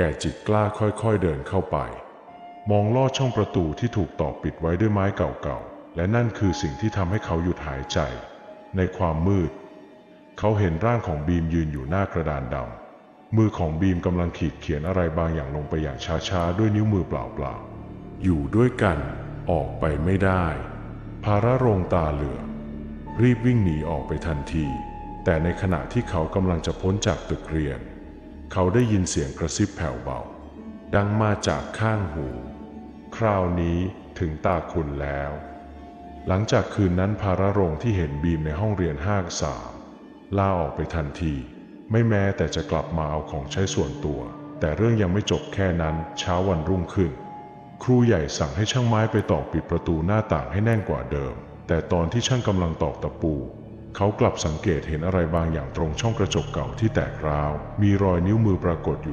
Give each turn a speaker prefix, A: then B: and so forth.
A: แก่จิตกล้าค่อยๆเดินเข้าไป มองลอดช่องประตูที่ถูกตอกปิดไว้ด้วยไม้เก่าๆ และนั่นคือสิ่งที่ทำให้เขาหยุดหายใจ ในความมืด เขาเห็นร่างของบีมยืนอยู่หน้ากระดานดำมือของบีมกำลังขีดเขียนอะไรบางอย่างลงไปอย่างช้าๆ ด้วยนิ้วมือเปล่าๆ อยู่ด้วยกันออกไปไม่ได้ ภาระรงตาเหลือ รีบวิ่งหนีออกไปทันที แต่ในขณะที่เขากำลังจะพ้นจากตึกเรียน เขาได้ยินเสียงกระซิบแผ่วเบา ดังมาจากข้างหู คราวนี้ถึงตาคุณแล้ว หลังจากคืนนั้นภาระรงที่เห็นบีมในห้องเรียนห้าสามลาออกไปทันที ไม่แม้แต่จะกลับมาเอาของใช้ส่วนตัว แต่เรื่องยังไม่จบแค่นั้นเช้าวันรุ่งขึ้น ครูใหญ่สั่งให้ช่างไม้ไปตอกปิดประตูหน้าต่างให้แน่นกว่าเดิม แต่ตอนที่ช่างกำลังตอกตะปู เขากลับสังเกตเห็นอะไรบางอย่างตรงช่องกระจกเก่าที่แตกร้าว มีรอยนิ้วมือปรากฏอยู่